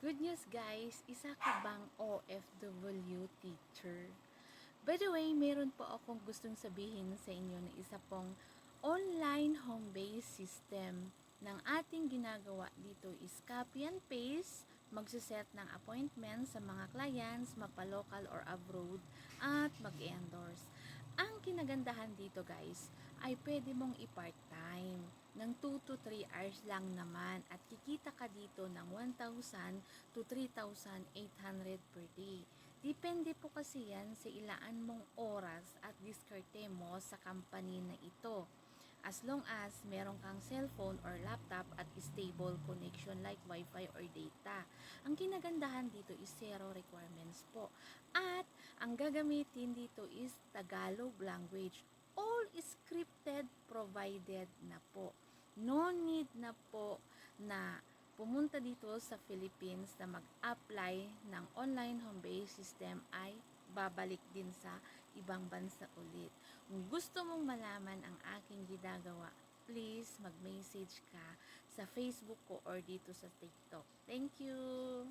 Good news guys, isa ka bang OFW teacher? By the way, meron po akong gustong sabihin sa inyo na isa pong online home-based system ng ating ginagawa dito is copy and paste, magsiset ng appointment sa mga clients, mapalocal or abroad, at mag-endorse. Ang kinagandahan dito guys, ay pwede mong i-part-time ng 2 to 3 hours lang naman at kikita ka dito ng 1,000 to 3,800 per day. Depende po kasi yan sa ilaan mong oras at diskarte mo sa company na ito. As long as meron kang cellphone or laptop at stable connection like wifi or data. Ang kinagandahan dito is zero requirements po. At ang gagamitin dito is Tagalog language. All scripted provided na po. No need na po na pumunta dito sa Philippines na mag-apply ng online home-based system ay babalik din sa ibang bansa ulit. Kung gusto mong malaman ang aking ginagawa, please mag-message ka sa Facebook ko or dito sa TikTok. Thank you!